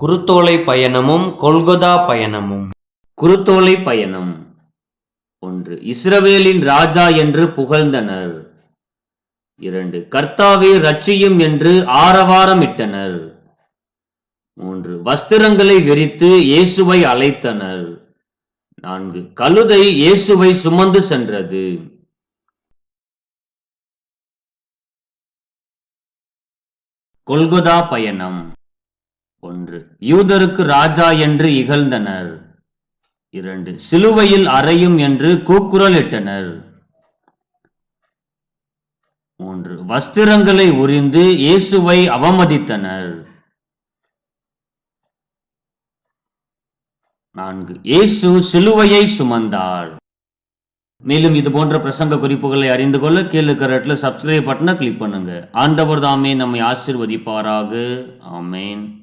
குருத்தோலை பயணமும் கொல்கொதா பயணமும். குருத்தோலை பயணம். ஒன்று இஸ்ரவேலின் ராஜா என்று புகழ்ந்தனர். இரண்டு கர்த்தாவே ரட்சியும் என்று ஆரவாரமிட்டனர். மூன்று வஸ்திரங்களை விரித்து இயேசுவை அழைத்தனர். நான்கு கழுதை இயேசுவை சுமந்து சென்றது. கொல்கொதா பயணம். ஒன்று. யூதருக்கு ராஜா என்று இகழ்ந்தனர். இரண்டு. சிலுவையில் அறையும் என்று கூக்குரலிட்டனர் மூன்று. வஸ்திரங்களை உறிந்து இயேசுவை அவமதித்தனர். நான்கு. இயேசு சிலுவையை சுமந்தார். மேலும் இது போன்ற பிரசங்க குறிப்புகளை அறிந்து கொள்ள கீழே இடத்துல சப்ஸ்கிரைப் பட்டனை கிளிக் பண்ணுங்க. ஆண்டவர் தாமே நம்மை ஆசிர்வதிப்பாராக. ஆமேன்.